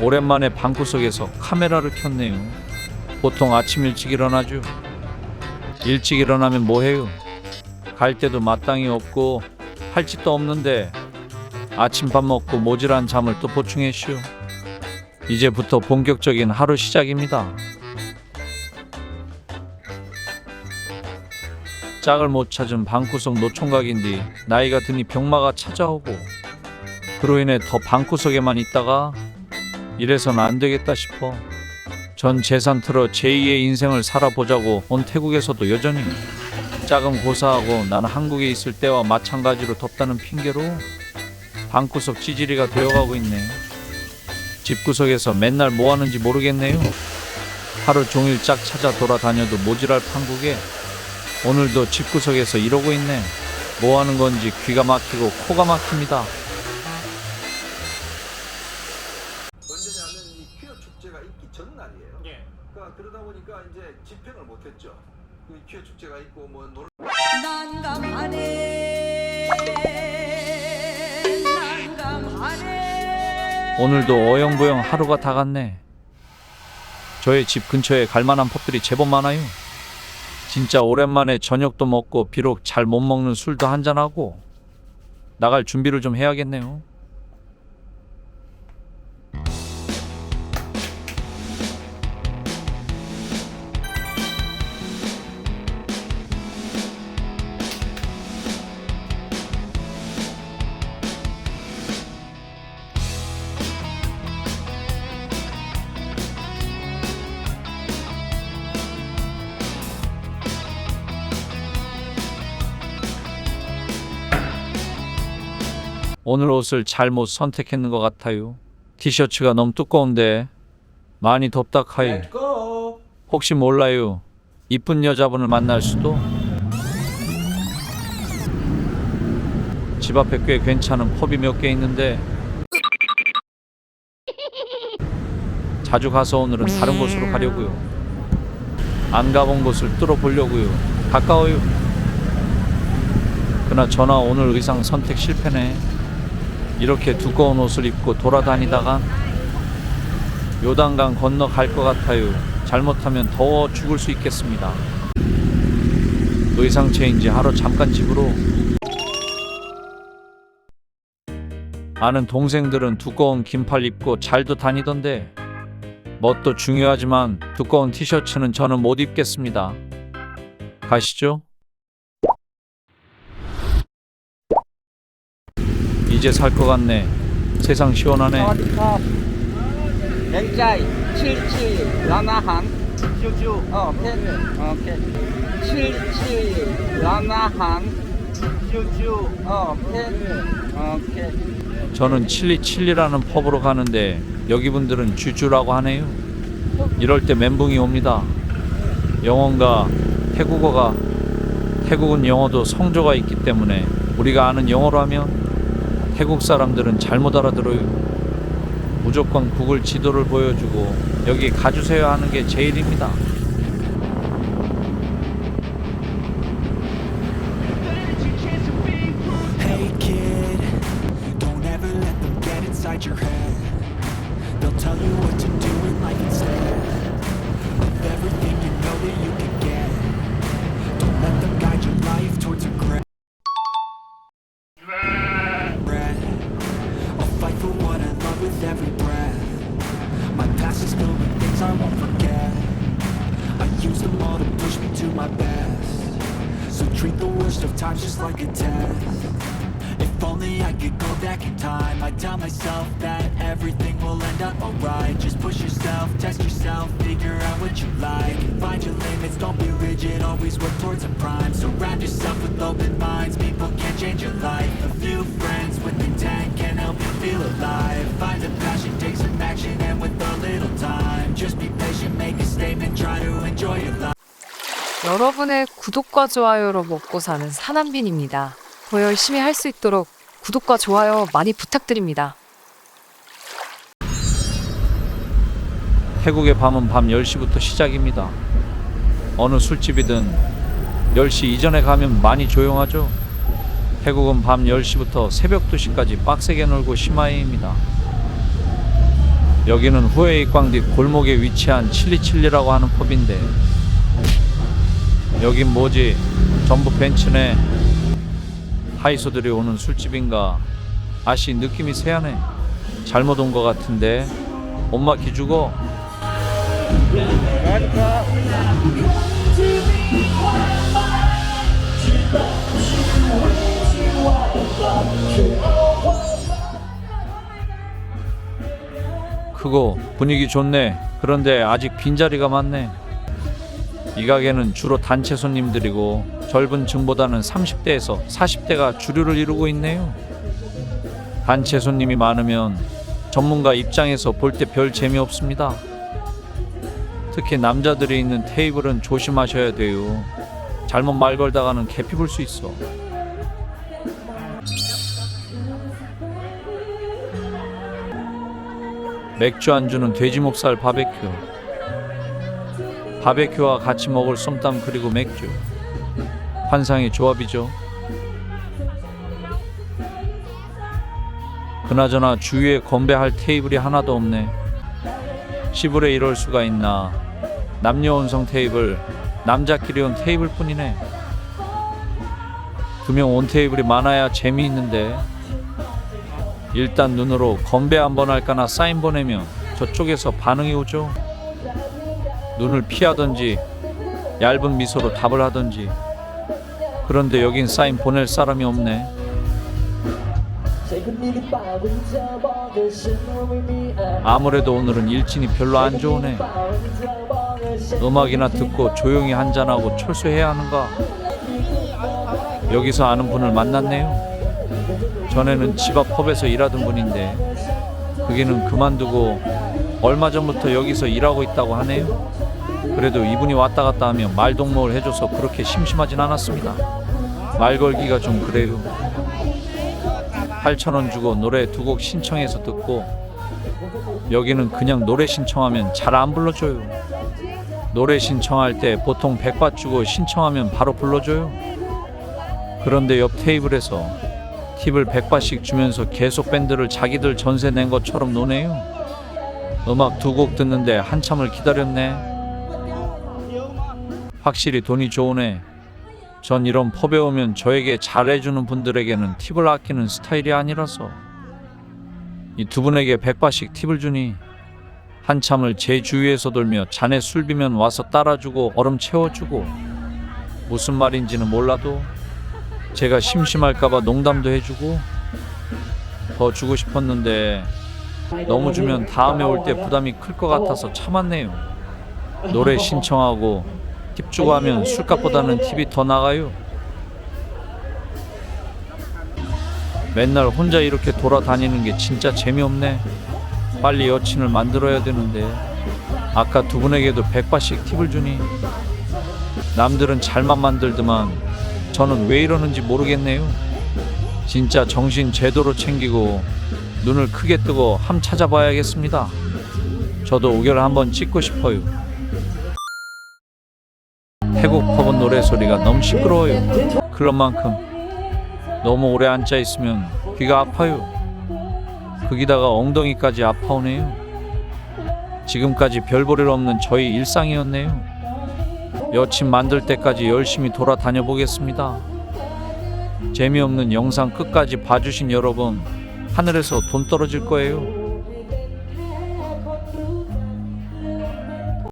오랜만에 방구석에서 카메라를 켰네요. 보통 아침 일찍 일어나죠. 일찍 일어나면 뭐해요? 갈 때도 마땅히 없고 할 짓도 없는데 아침밥 먹고 모질한 잠을 또 보충했슈. 이제부터 본격적인 하루 시작입니다. 짝을 못 찾은 방구석 노총각인데 나이가 드니 병마가 찾아오고 그로 인해 더 방구석에만 있다가 이래선 안 되겠다 싶어. 전 재산 틀어 제2의 인생을 살아보자고 온 태국에서도 여전히 짝은 고사하고 나는 한국에 있을 때와 마찬가지로 덥다는 핑계로 방구석 찌질이가 되어가고 있네. 집구석에서 맨날 뭐 하는지 모르겠네요. 하루 종일 짝 찾아 돌아다녀도 모질할 판국에 오늘도 집구석에서 이러고 있네. 뭐 하는 건지 귀가 막히고 코가 막힙니다 축제가 있기 전날이에요. 예. 그러니까 그러다 보니까 이제 집행을 못했죠. 이 퀴어 축제가 있고 뭐 놀. 난감하네 난감하네 오늘도 어영부영 하루가 다 갔네. 저의 집 근처에 갈 만한 펍들이 제법 많아요. 진짜 오랜만에 저녁도 먹고 비록 잘 못 먹는 술도 한잔하고 나갈 준비를 좀 해야겠네요. 오늘 옷을 잘못 선택했는 것 같아요. 티셔츠가 너무 두꺼운데 많이 덥다 카이. 고! 혹시 몰라요. 이쁜 여자분을 만날 수도. 집 앞에 꽤 괜찮은 펍이 몇 개 있는데 자주 가서 오늘은 다른 곳으로 가려고요. 안 가본 곳을 뚫어보려고요. 가까워요. 그나 저나 오늘 의상 선택 실패네. 이렇게 두꺼운 옷을 입고 돌아다니다가 요단강 건너 갈 것 같아요. 잘못하면 더워 죽을 수 있겠습니다. 의상 체인지 하러 잠깐 집으로. 아는 동생들은 두꺼운 긴팔 입고 잘도 다니던데 뭣도 중요하지만 두꺼운 티셔츠는 저는 못 입겠습니다. 가시죠. 이제 살 것 같네. 세상 시원하네. 엔자이 77 라나한 99 오케이. 어, 오케이. 77 라나한 99 오케이. 어, 오케이. 저는 칠리 칠리라는 펍으로 가는데 여기 분들은 주주라고 하네요. 이럴 때 멘붕이 옵니다. 영어가 태국어가 태국은 영어도 성조가 있기 때문에 우리가 아는 영어로 하면 태국 사람들은 잘못 알아들어요. 무조건 구글 지도를 보여주고 여기 가주세요 하는 게 제일입니다. If only I could go back in time I'd tell myself that everything will end up alright Just push yourself, test yourself, figure out what you like Find your limits, don't be rigid, always work towards a prime Surround yourself with open minds, people can change your life A few friends with intent can help you feel alive Find a passion, take some action, and with a little time Just be patient, make a statement, try to enjoy your life 여러분의 구독과 좋아요로 먹고 사는 사남빈입니다. 더 열심히 할 수 있도록 구독과 좋아요 많이 부탁드립니다. 태국의 밤은 밤 10시부터 시작입니다. 어느 술집이든 10시 이전에 가면 많이 조용하죠. 태국은 밤 10시부터 새벽 2시까지 빡세게 놀고 심하해입니다. 여기는 후웨이 광뒤 골목에 위치한 칠리칠리라고 하는 펍인데 여긴 뭐지? 전부 벤츠네 하이소들이 오는 술집인가 아씨 느낌이 세하네. 잘못 온 것 같은데. 엄마 기주고. 크고 분위기 좋네. 그런데 아직 빈자리가 많네 이 가게는 주로 단체 손님들이고 젊은 층보다는 30대에서 40대가 주류를 이루고 있네요. 단체 손님이 많으면 전문가 입장에서 볼 때 별 재미없습니다. 특히 남자들이 있는 테이블은 조심하셔야 돼요. 잘못 말 걸다가는 개피 불수 있어. 맥주 안주는 돼지 목살 바베큐 바베큐와 같이 먹을 쏨땀 그리고 맥주. 환상의 조합이죠. 그나저나 주위에 건배할 테이블이 하나도 없네. 시부레 이럴 수가 있나. 남녀 온성 테이블 남자끼리 온 테이블 뿐이네. 두명온 테이블이 많아야 재미있는데. 일단 눈으로 건배 한번 할까나 사인 보내면 저쪽에서 반응이 오죠. 눈을 피하던지 얇은 미소로 답을 하던지 그런데 여긴 사인 보낼 사람이 없네. 아무래도 오늘은 일진이 별로 안 좋으네. 음악이나 듣고 조용히 한잔하고 철수해야 하는가? 여기서 아는 분을 만났네요. 전에는 집 앞 펍에서 일하던 분인데 그게는 그만두고 얼마 전부터 여기서 일하고 있다고 하네요. 그래도 이분이 왔다 갔다 하며 말동무를 해줘서 그렇게 심심하진 않았습니다. 말 걸기가 좀 그래요. 8,000원 주고 노래 두 곡 신청해서 듣고 여기는 그냥 노래 신청하면 잘 안 불러줘요. 노래 신청할 때 보통 100바 주고 신청하면 바로 불러줘요. 그런데 옆 테이블에서 팁을 100바씩 주면서 계속 밴드를 자기들 전세 낸 것처럼 노네요. 음악 두 곡 듣는데 한참을 기다렸네. 확실히 돈이 좋으네. 전 이런 펍에 오면 저에게 잘해주는 분들에게는 팁을 아끼는 스타일이 아니라서 이 두 분에게 100바씩 팁을 주니 한참을 제 주위에서 돌며 자네 술 비면 와서 따라주고 얼음 채워주고 무슨 말인지는 몰라도 제가 심심할까봐 농담도 해주고 더 주고 싶었는데 너무 주면 다음에 올 때 부담이 클 것 같아서 참았네요. 노래 신청하고 팁 주고 하면 술값보다는 팁이 더 나가요. 맨날 혼자 이렇게 돌아다니는 게 진짜 재미없네. 빨리 여친을 만들어야 되는데 아까 두 분에게도 100바씩 팁을 주니 남들은 잘만 만들더만 저는 왜 이러는지 모르겠네요. 진짜 정신 제대로 챙기고 눈을 크게 뜨고 함 찾아봐야겠습니다. 저도 우결 한번 찍고 싶어요. 태국 퍼본 노래 소리가 너무 시끄러워요. 클럽만큼 너무 오래 앉아 있으면 귀가 아파요. 거기다가 엉덩이까지 아파오네요. 지금까지 별볼일 없는 저희 일상이었네요. 여친 만들 때까지 열심히 돌아다녀 보겠습니다. 재미없는 영상 끝까지 봐주신 여러분, 하늘에서 돈 떨어질 거예요.